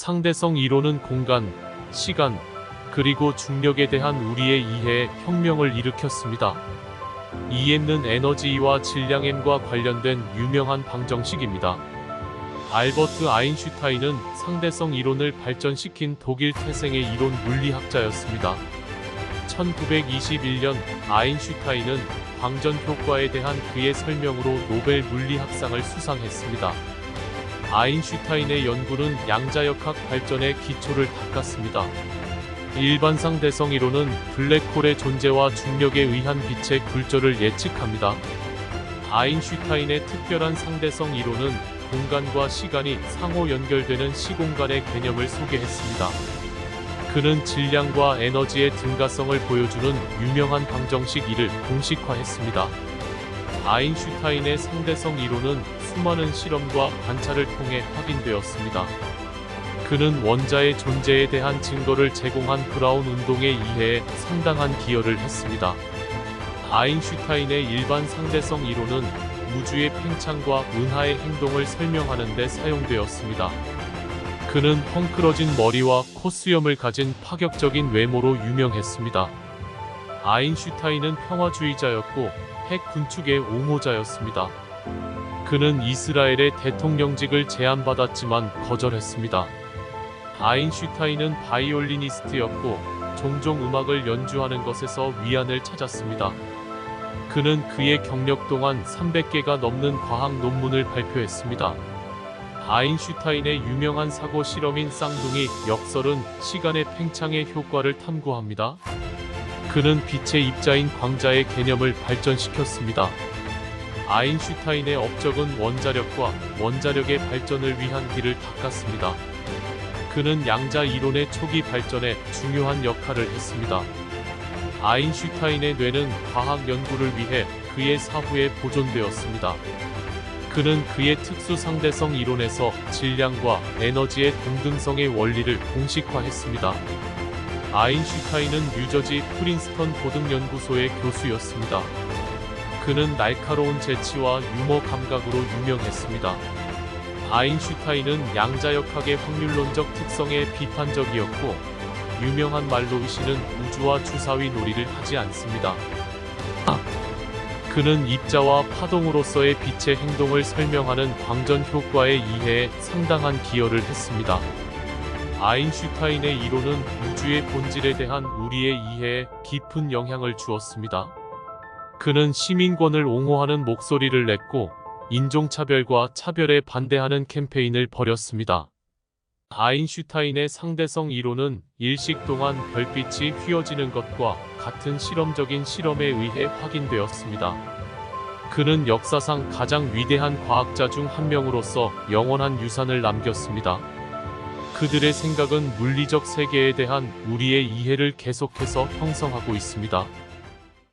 상대성 이론은 공간, 시간, 그리고 중력에 대한 우리의 이해에 혁명을 일으켰습니다. EM는 에너지와 질량 M과 관련된 유명한 방정식입니다. 알버트 아인슈타인은 상대성 이론을 발전시킨 독일 태생의 이론 물리학자였습니다. 1921년 아인슈타인은 광전 효과에 대한 그의 설명으로 노벨 물리학상을 수상했습니다. 아인슈타인의 연구는 양자역학 발전의 기초를 닦았습니다. 일반상 대성 이론은 블랙홀의 존재와 중력에 의한 빛의 굴절을 예측합니다. 아인슈타인의 특별한 상대성 이론은 공간과 시간이 상호 연결되는 시공간의 개념을 소개했습니다. 그는 질량과 에너지의 등가성을 보여주는 유명한 방정식 1을 공식화했습니다. 아인슈타인의 상대성 이론은 수많은 실험과 관찰을 통해 확인되었습니다. 그는 원자의 존재에 대한 증거를 제공한 브라운 운동의 이해에 상당한 기여를 했습니다. 아인슈타인의 일반 상대성 이론은 우주의 팽창과 은하의 행동을 설명하는 데 사용되었습니다. 그는 헝클어진 머리와 콧수염을 가진 파격적인 외모로 유명했습니다. 아인슈타인은 평화주의자였고 핵 군축의 옹호자였습니다. 그는 이스라엘의 대통령직을 제안받았지만 거절했습니다. 아인슈타인은 바이올리니스트였고 종종 음악을 연주하는 것에서 위안을 찾았습니다. 그는 그의 경력 동안 300개가 넘는 과학 논문을 발표했습니다. 아인슈타인의 유명한 사고 실험인 쌍둥이 역설은 시간의 팽창의 효과를 탐구합니다. 그는 빛의 입자인 광자의 개념을 발전시켰습니다. 아인슈타인의 업적은 원자력과 원자력의 발전을 위한 길을 닦았습니다. 그는 양자 이론의 초기 발전에 중요한 역할을 했습니다. 아인슈타인의 뇌는 과학 연구를 위해 그의 사후에 보존되었습니다. 그는 그의 특수 상대성 이론에서 질량과 에너지의 동등성의 원리를 공식화했습니다. 아인슈타인은 뉴저지 프린스턴 고등연구소의 교수였습니다. 그는 날카로운 재치와 유머 감각으로 유명했습니다. 아인슈타인은 양자역학의 확률론적 특성에 비판적이었고 유명한 말로 이시는 우주와 주사위 놀이를 하지 않습니다. 아, 그는 입자와 파동으로서의 빛의 행동을 설명하는 광전 효과의 이해에 상당한 기여를 했습니다. 아인슈타인의 이론은 우주의 본질에 대한 우리의 이해에 깊은 영향을 주었습니다. 그는 시민권을 옹호하는 목소리를 냈고 인종차별과 차별에 반대하는 캠페인을 벌였습니다. 아인슈타인의 상대성 이론은 일식 동안 별빛이 휘어지는 것과 같은 실험적인 실험에 의해 확인되었습니다. 그는 역사상 가장 위대한 과학자 중 한 명으로서 영원한 유산을 남겼습니다. 그들의 생각은 물리적 세계에 대한 우리의 이해를 계속해서 형성하고 있습니다.